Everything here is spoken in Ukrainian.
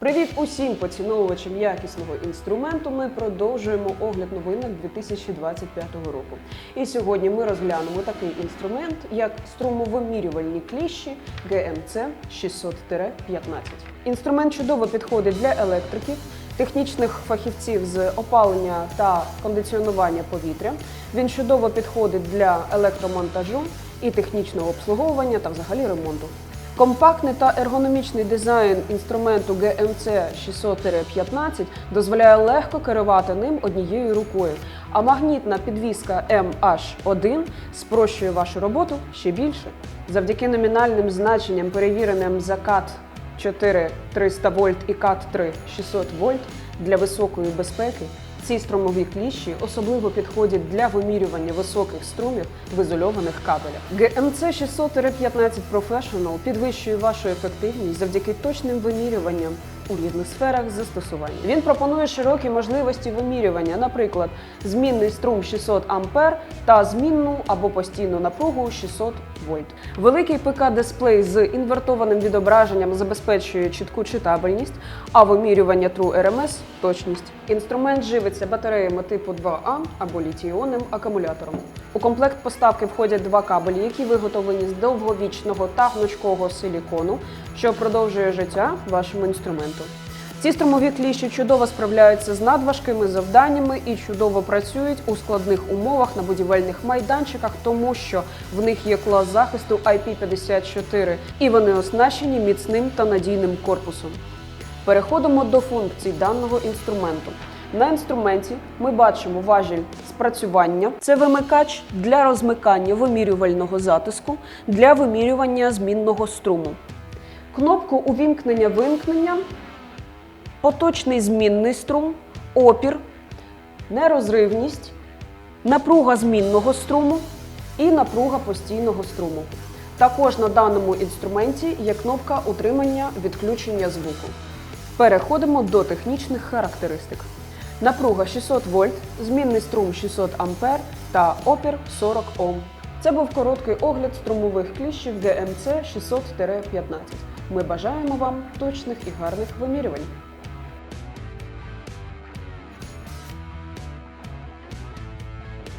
Привіт усім поціновувачам якісного інструменту. Ми продовжуємо огляд новинок 2025 року. І сьогодні ми розглянемо такий інструмент, як струмовимірювальні кліщі GMC 600-15. Інструмент чудово підходить для електриків, технічних фахівців з опалення та кондиціонування повітря. Він чудово підходить для електромонтажу і технічного обслуговування та взагалі ремонту. Компактний та ергономічний дизайн інструменту GMC 600-15 дозволяє легко керувати ним однією рукою, а магнітна підвіска MH1 спрощує вашу роботу ще більше. Завдяки номінальним значенням, перевіреним за CAT 4 300 вольт і CAT 3 600 вольт для високої безпеки, ці струмові кліщі особливо підходять для вимірювання високих струмів в ізольованих кабелях. ГМЦ 600-15 Professional підвищує вашу ефективність завдяки точним вимірюванням у різних сферах застосування. Він пропонує широкі можливості вимірювання, наприклад, змінний струм 600 А та змінну або постійну напругу 600 вольт. Великий ПК-дисплей з інвертованим відображенням забезпечує чітку читабельність, а вимірювання True RMS – точність. Інструмент живиться батареями типу 2А або літій-іонним акумулятором. У комплект поставки входять два кабелі, які виготовлені з довговічного та гнучкого силікону, що продовжує життя вашому інструменту. Ці струмові кліщі чудово справляються з надважкими завданнями і чудово працюють у складних умовах на будівельних майданчиках, тому що в них є клас захисту IP54 і вони оснащені міцним та надійним корпусом. Переходимо до функцій даного інструменту. На інструменті ми бачимо важіль спрацювання. Це вимикач для розмикання вимірювального затиску для вимірювання змінного струму. Кнопку увімкнення-вимкнення, поточний змінний струм, опір, нерозривність, напруга змінного струму і напруга постійного струму. Також на даному інструменті є кнопка утримання відключення звуку. Переходимо до технічних характеристик. Напруга 600 вольт, змінний струм 600 ампер та опір 40 Ом. Це був короткий огляд струмових кліщів GMC 600-15. Ми бажаємо вам точних і гарних вимірювань.